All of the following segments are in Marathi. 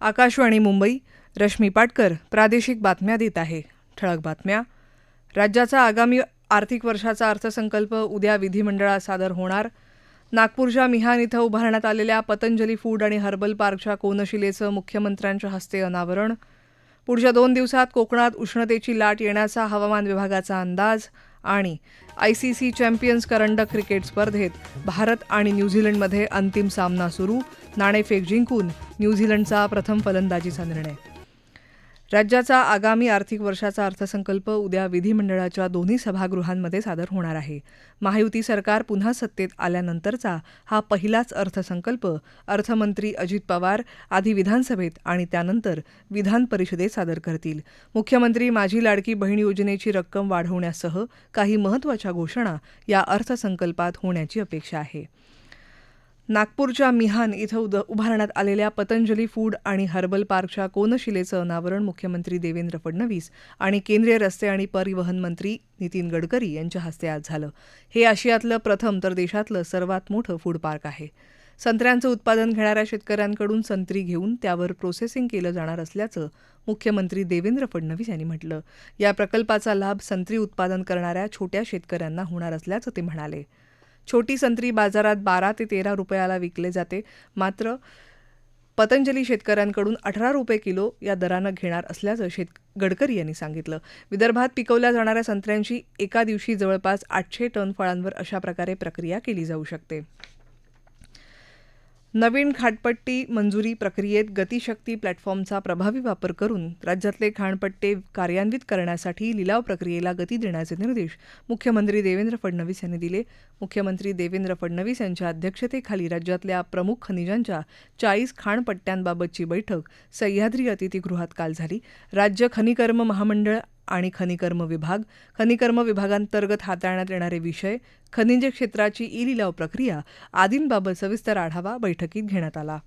आकाशवाणी मुंबई रश्मी पाटकर प्रादेशिक बातम्या देत आहे. ठळक बातम्या. राज्याचा आगामी आर्थिक वर्षाचा अर्थसंकल्प उद्या विधिमंडळात सादर होणार. नागपूरच्या मिहान इथं उभारण्यात आलेल्या पतंजली फूड आणि हर्बल पार्कच्या कोनशिलेचं मुख्यमंत्र्यांच्या हस्ते अनावरण. पुढच्या दोन दिवसात कोकणात उष्णतेची लाट येण्याचा हवामान विभागाचा अंदाज आणि आय सी सी चॅम्पियन्स करंडक क्रिकेट स्पर्धेत भारत आणि न्यूझीलंडमध्ये अंतिम सामना सुरू. नाणेफेक जिंकून न्यूझीलंडचा प्रथम फलंदाजीचा निर्णय. राज्याचा आगामी आर्थिक वर्षाचा अर्थसंकल्प उद्या विधिमंडळाच्या दोन्ही सभागृहांमध्ये सादर होणार आहे. महायुती सरकार पुन्हा सत्तेत आल्यानंतरचा हा पहिलाच अर्थसंकल्प अर्थमंत्री अजित पवार आधी विधानसभेत आणि त्यानंतर विधान परिषदेत सादर करतील. मुख्यमंत्री माझी लाडकी बहीण योजनेची रक्कम वाढवण्यासह काही महत्त्वाच्या घोषणा या अर्थसंकल्पात होण्याची अपेक्षा आहे. नागपूरच्या मिहान इथं उद उभारण्यात आलेल्या पतंजली फूड आणि हर्बल पार्कच्या कोनशिलेचं अनावरण मुख्यमंत्री देवेंद्र फडणवीस आणि केंद्रीय रस्ते आणि परिवहन मंत्री नितीन गडकरी यांच्या हस्ते आज झालं. हे आशियातलं प्रथम तर देशातलं सर्वात मोठं फूड पार्क आहे. संत्र्यांचं उत्पादन घेणाऱ्या शेतकऱ्यांकडून संत्री घेऊन त्यावर प्रोसेसिंग केलं जाणार असल्याचं मुख्यमंत्री देवेंद्र फडणवीस यांनी म्हटलं. या प्रकल्पाचा लाभ संत्री उत्पादन करणाऱ्या छोट्या शेतकऱ्यांना होणार असल्याचं ते म्हणाले. छोटी संत्री बाजारात बारा ते तेरा रुपयाला विकले जाते. मात्र पतंजली शेतकऱ्यांकडून अठरा रुपये किलो या दरानं घेणार असल्याचं शेत गडकरी यांनी सांगितलं. विदर्भात पिकवल्या जाणाऱ्या संत्र्यांची एका दिवशी जवळपास आठशे टन फळांवर अशा प्रकारे प्रक्रिया केली जाऊ शकते. नवीन खाणपट्टी मंजुरी प्रक्रियेत गतिशक्ती प्लॅटफॉर्मचा प्रभावी वापर करून राज्यातले खाणपट्टे कार्यान्वित करण्यासाठी लिलाव प्रक्रियेला गती देण्याचे निर्देश मुख्यमंत्री देवेंद्र फडणवीस यांनी दिले. मुख्यमंत्री देवेंद्र फडणवीस यांच्या अध्यक्षतेखाली राज्यातल्या प्रमुख खनिजांच्या चाळीस खाणपट्ट्यांबाबतची बैठक सह्याद्री अतिथीगृहात काल झाली. राज्य खनिकर्म महामंडळ आणि खनिकर्म विभाग. खनिकर्म विभागांतर्गत हाताळण्यात येणारे विषय खनिज क्षेत्राची ई लिलाव प्रक्रिया आदींबाबत सविस्तर आढावा बैठकीत घेण्यात आला.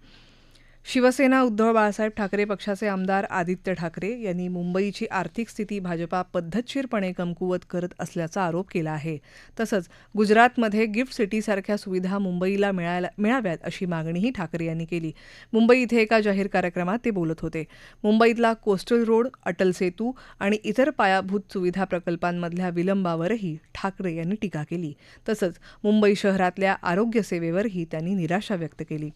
शिवसेना उद्धव बाळासाहेब ठाकरे पक्षाचे आमदार आदित्य ठाकरे यांनी मुंबईची आर्थिक स्थिती भाजपा पद्धतशीरपणे कमकुवत करत असल्याचा आरोप केला आहे. तसंच गुजरातमध्ये गिफ्ट सिटीसारख्या सुविधा मुंबईला मिळायला मिळाव्यात अशी मागणीही ठाकरे यांनी केली. मुंबई इथे एका जाहीर कार्यक्रमात ते बोलत होते. मुंबईतला कोस्टल रोड अटल सेतू आणि इतर पायाभूत सुविधा प्रकल्पांमधल्या विलंबावरही ठाकरे यांनी टीका केली. तसंच मुंबई शहरातल्या आरोग्यसेवेवरही त्यांनी निराशा व्यक्त केली.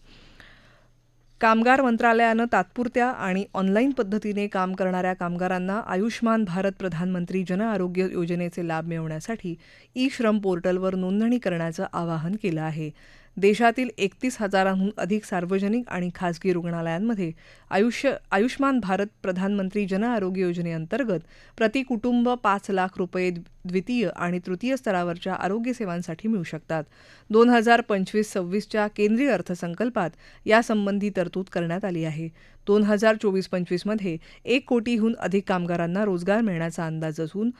कामगार मंत्रालयानं तात्पुरत्या आणि ऑनलाईन पद्धतीने काम करणाऱ्या कामगारांना आयुष्मान भारत प्रधानमंत्री जन आरोग्य योजनेचे लाभ मिळवण्यासाठी ई श्रम पोर्टलवर नोंदणी करण्याचं आवाहन केलं आहे. देशातील एकतीस हजारांहून अधिक सार्वजनिक आणि खासगी रुग्णालयांमध्ये आयुष्य आयुष्मान भारत प्रधानमंत्री जन आरोग्य योजनेअंतर्गत प्रति कुटुंब पाच लाख रुपये द्वितीय आणि तृतीय स्तरावरच्या आरोग्य सेवांसाठी मिळू शकतात. दोन हजार पंचवीस सव्वीसच्या केंद्रीय अर्थसंकल्पात यासंबंधी तरतूद करण्यात आली आहे. दोन हजार चोवीस पंचवीसमध्ये एक कोटीहून अधिक कामगारांना रोजगार मिळण्याचा अंदाज असून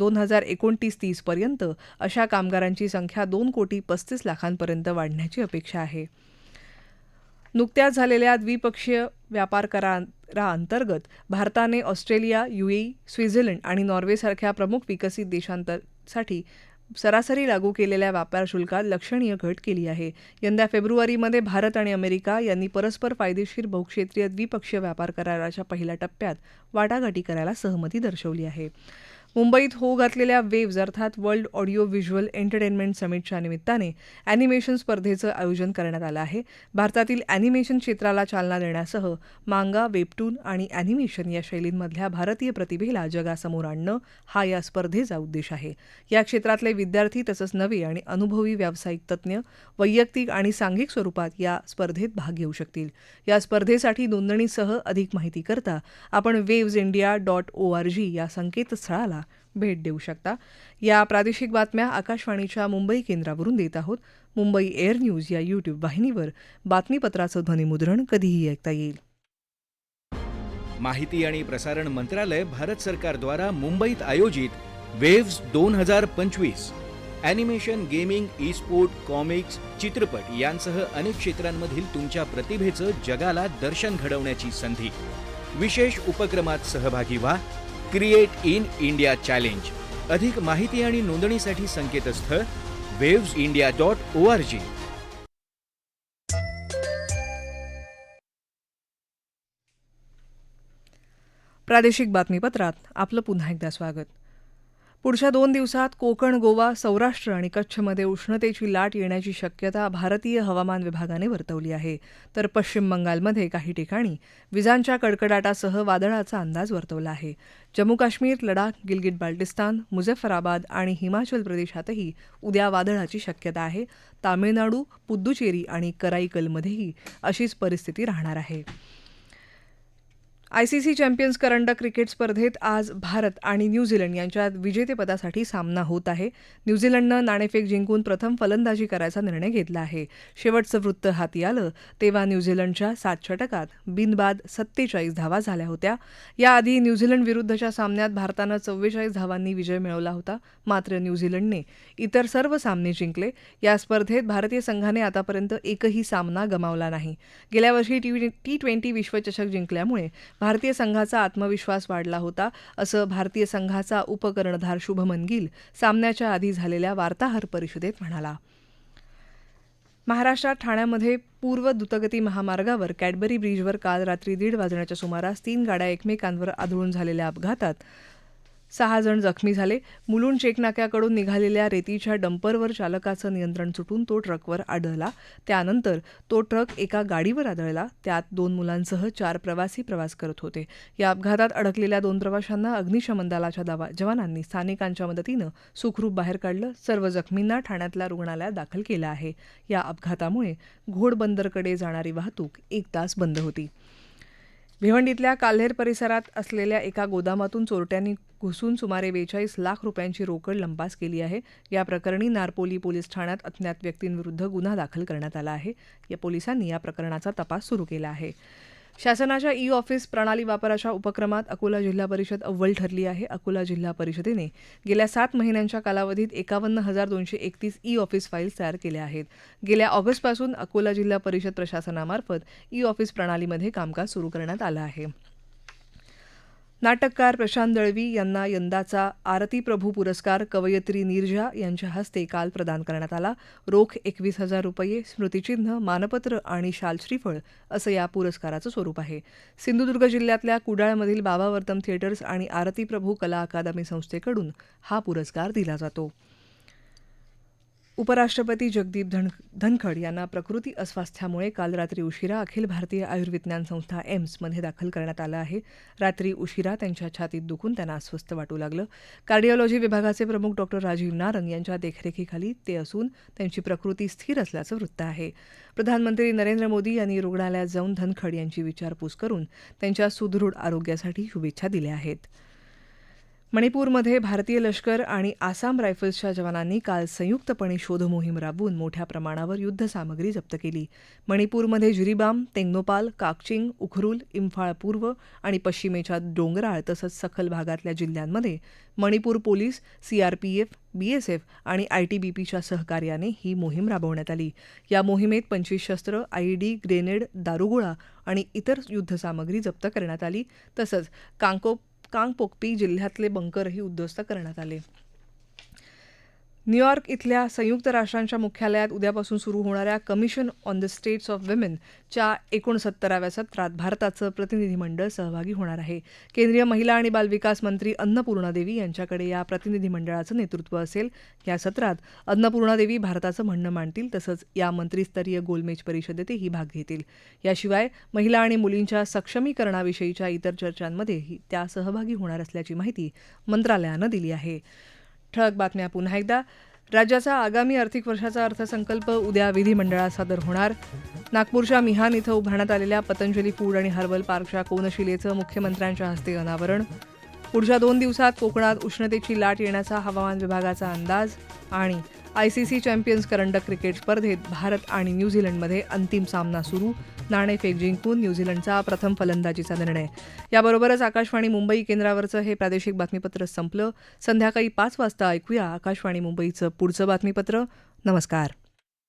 दोन हजार एकोणतीस तीसपर्यंत अशा कामगारांची संख्या दोन कोटी पस्तीस लाखांपर्यंत वाढण्याची अपेक्षा आहे. नुकत्याच झालेल्या द्विपक्षीय व्यापार कराराअंतर्गत भारताने ऑस्ट्रेलिया युएई स्वित्झर्लंड आणि नॉर्वेसारख्या प्रमुख विकसित देशांसाठी सरासरी लागू केलेल्या व्यापार शुल्कात लक्षणीय घट केली आहे. यंदा फेब्रुवारीमध्ये भारत आणि अमेरिका यांनी परस्पर फायदेशीर बहुक्षेत्रीय द्विपक्षीय व्यापार कराराच्या पहिल्या टप्प्यात वाटाघाटी करायला सहमती दर्शवली आहे. मुंबईत होऊ घातलेल्या वेव्ज अर्थात वर्ल्ड ऑडिओ व्हिज्युअल एंटरटेनमेंट समिटच्या निमित्ताने अॅनिमेशन स्पर्धेचं आयोजन करण्यात आलं आहे. भारतातील अॅनिमेशन क्षेत्राला चालना देण्यासह मांगा वेबटून आणि अॅनिमेशन या शैलींमधल्या भारतीय प्रतिभेला जगासमोर आणणं हा या स्पर्धेचा उद्देश आहे. या क्षेत्रातले विद्यार्थी तसंच नवे आणि अनुभवी व्यावसायिक तज्ज्ञ वैयक्तिक आणि सांघिक स्वरूपात या स्पर्धेत भाग घेऊ शकतील. या स्पर्धेसाठी नोंदणीसह अधिक माहिती करता आपण waves India dot O R G या संकेतस्थळाला भेट देऊ शकता. या प्रादेशिक बातम्या आकाशवाणीच्या मुंबई केंद्रावरून देत आहोत. मुंबई एअर न्यूज या यूट्यूब वाहिनीवर बातमीपत्राचं ध्वनिमुद्रण कधीही ऐकता येईल. माहिती आणि प्रसारण मंत्रालय भारत सरकारद्वारा मुंबईत आयोजित वेव्स दोन हजार पंचवीस animation gaming e sport comics चित्रपट यांसह अनेक क्षेत्रांमधील तुमच्या प्रतिभेचं जगाला दर्शन घडवण्याची संधी. विशेष उपक्रमात सहभागी व्हा. Create in India challenge. अधिक माहिती आणि नोंदणीसाठी संकेतस्थळ waves India dot O R G प्रादेशिक बातमीपत्रात आपलं पुन्हा एकदा स्वागत. पुढच्या दोन दिवसात कोकण गोवा सौराष्ट्र आणि कच्छमध्ये उष्णतेची लाट येण्याची शक्यता भारतीय हवामान विभागाने वर्तवली आहे. तर पश्चिम बंगालमध्ये काही ठिकाणी विजांच्या कडकडाटासह वादळाचा अंदाज वर्तवला आहे. जम्मू काश्मीर लडाख गिलगिट बाल्टिस्तान मुझफ्फराबाद आणि हिमाचल प्रदेशातही उद्या वादळाची शक्यता आहे. तामिळनाडू पुद्दुचेरी आणि कराईकलमध्येही अशीच परिस्थिती राहणार आहे. आयसीसी चॅम्पियन्स करंडक क्रिकेट स्पर्धेत आज भारत आणि न्यूझीलंड यांच्यात विजेतेपदासाठी सामना होत आहे. न्यूझीलंडनं नाणेफेक जिंकून प्रथम फलंदाजी करायचा निर्णय घेतला आहे. शेवटचं वृत्त हाती आलं तेव्हा न्यूझीलंडच्या सात षटकात बिनबाद सत्तेचाळीस धावा झाल्या होत्या. याआधी न्यूझीलंड विरुद्धच्या सामन्यात भारतानं चव्वेचाळीस धावांनी विजय मिळवला होता. मात्र न्यूझीलंडने इतर सर्व सामने जिंकले. या स्पर्धेत भारतीय संघाने आतापर्यंत एकही सामना गमावला नाही. गेल्या वर्षी टी टी ट्वेंटी विश्वचषक जिंकल्यामुळे भारतीय संघाचा आत्मविश्वास वाढला होता असं भारतीय संघाचा उपकर्णधार शुभमन गिल सामन्याच्या आधी झालेल्या वार्ताहर परिषदेत म्हणाला. महाराष्ट्रात ठाण्यामध्ये पूर्व द्रुतगती महामार्गावर कॅडबरी ब्रिजवर काल रात्री दीड वाजण्याच्या सुमारास तीन गाड्या एकमेकांवर आदळून झालेल्या अपघातात सहा जण जखमी झाले. मुलुंड चेकनाक्याकडून निघालेल्या रेतीच्या डंपरवर चालकाचं नियंत्रण सुटून तो ट्रकवर आढळला. त्यानंतर तो ट्रक एका गाडीवर आदळला. त्यात दोन मुलांसह चार प्रवासी प्रवास करत होते. या अपघातात अडकलेल्या दोन प्रवाशांना अग्निशमन दलाच्या जवानांनी स्थानिकांच्या मदतीनं सुखरूप बाहेर काढलं. सर्व जखमींना ठाण्यातल्या रुग्णालयात दाखल केलं आहे. या अपघातामुळे घोडबंदरकडे जाणारी वाहतूक एक तास बंद होती. भिवंडीतल्या काल्हेर परिसरात असलेल्या एका गोदामातून चोरट्यांनी घुसून सुमारे बेचाळीस लाख रुपयांची रोकड लंपास केली आहे. या प्रकरणी नारपोली पोलीस ठाण्यात अज्ञात व्यक्तींविरुद्ध गुन्हा दाखल करण्यात आला आहे. या पोलिसांनी या प्रकरणाचा तपास सुरू केला आहे. शासनाच्या ई ऑफिस प्रणाली वापराच्या उपक्रमात अकोला जिल्हा परिषद अव्वल ठरली आहे. अकोला जिल्हा परिषदेने गेल्या सात महिन्यांच्या कालावधीत एकावन्न हजार दोनशे एकतीस ई ऑफिस फाईल्स तयार केल्या आहेत. गेल्या ऑगस्टपासून अकोला जिल्हा परिषद प्रशासनामार्फत ई ऑफिस प्रणालीमध्ये कामकाज सुरू करण्यात आलं आहे. नाटककार प्रशांत दळवी यांना यंदाचा आरती प्रभू पुरस्कार कवयित्री नीरजा यांच्या हस्ते काल प्रदान करण्यात आला. रोख एकवीस हजार रुपये स्मृतिचिन्ह मानपत्र आणि शाल श्रीफळ असं या पुरस्काराचं स्वरूप आहे. सिंधुदुर्ग जिल्ह्यातल्या कुडाळमधील बाबावर्तम थिएटर्स आणि आरती प्रभू कला अकादमी संस्थेकडून हा पुरस्कार दिला जातो. उपराष्ट्रपती जगदीप धन धनखड यांना प्रकृती अस्वास्थ्यामुळे काल रात्री उशिरा अखिल भारतीय आयुर्विज्ञान संस्था एम्समध्ये दाखल करण्यात आलं आहे. रात्री उशिरा त्यांच्या छातीत दुखून त्यांना अस्वस्थ वाटू लागलं. कार्डिओलॉजी विभागाचे प्रमुख डॉक्टर राजीव नारंग यांच्या देखरेखीखाली ते असून त्यांची प्रकृती स्थिर असल्याचं वृत्त आहे. प्रधानमंत्री नरेंद्र मोदी यांनी रुग्णालयात जाऊन धनखड यांची विचारपूस करून त्यांच्या सुदृढ आरोग्यासाठी शुभेच्छा दिल्या आहेत. मणिपूरमध्ये भारतीय लष्कर आणि आसाम रायफल्सच्या जवानांनी काल संयुक्तपणे शोधमोहीम राबवून मोठ्या प्रमाणावर युद्धसामग्री जप्त केली. मणिपूरमध्ये जिरीबाम तेंगनोपाल काकचिंग उखरुल इम्फाळ पूर्व आणि पश्चिमेच्या डोंगराळ तसंच सखल भागातल्या जिल्ह्यांमध्ये मणिपूर पोलीस सीआरपीएफ बीएसएफ आणि आयटीबीपीच्या सहकार्याने ही मोहीम राबवण्यात आली. या मोहिमेत पंचवीस शस्त्र आयईडी ग्रेनेड दारुगोळा आणि इतर युद्धसामग्री जप्त करण्यात आली. तसंच कांकोप कांगपोकपी जिल्ह्यातले बंकरही उद्ध्वस्त करण्यात आले. न्यूयॉर्क इथल्या संयुक्त राष्ट्रांच्या मुख्यालयात उद्यापासून सुरू होणाऱ्या commission on the status of विमेनच्या एकोणसत्तराव्या सत्रात भारताचं प्रतिनिधीमंडळ सहभागी होणार आहे. केंद्रीय महिला आणि बालविकास मंत्री अन्नपूर्णादेवी यांच्याकडे या प्रतिनिधीमंडळाचं नेतृत्व असेल. या सत्रात अन्नपूर्णादेवी भारताचं म्हणणं मांडतील तसंच या मंत्रीस्तरीय गोलमेज परिषदेतही भाग घेतील. याशिवाय महिला आणि मुलींच्या सक्षमीकरणाविषयीच्या इतर चर्चांमध्येही त्या सहभागी होणार असल्याची माहिती मंत्रालयानं दिली आहे. ठळक बातम्या पुन्हा एकदा. राज्याचा आगामी आर्थिक वर्षाचा अर्थसंकल्प उद्या विधिमंडळात सादर होणार. नागपूरच्या मिहान इथं उभारण्यात आलेल्या पतंजली फूड आणि हर्बल पार्कच्या कोनशिलेचं मुख्यमंत्र्यांच्या हस्ते अनावरण. पुढच्या दोन दिवसात कोकणात उष्णतेची लाट येण्याचा हवामान विभागाचा अंदाज आणि आयसीसी चॅम्पियन्स करंडक क्रिकेट स्पर्धेत भारत आणि न्यूझीलंडमध्ये अंतिम सामना सुरू. नाणेफेक जिंकून न्यूझीलंडचा प्रथम फलंदाजीचा निर्णय. याबरोबरच आकाशवाणी मुंबई केंद्रावरचं हे प्रादेशिक बातमीपत्र संपलं. संध्याकाळी पाच वाजता ऐकूया आकाशवाणी मुंबईचं पुढचं बातमीपत्र. नमस्कार.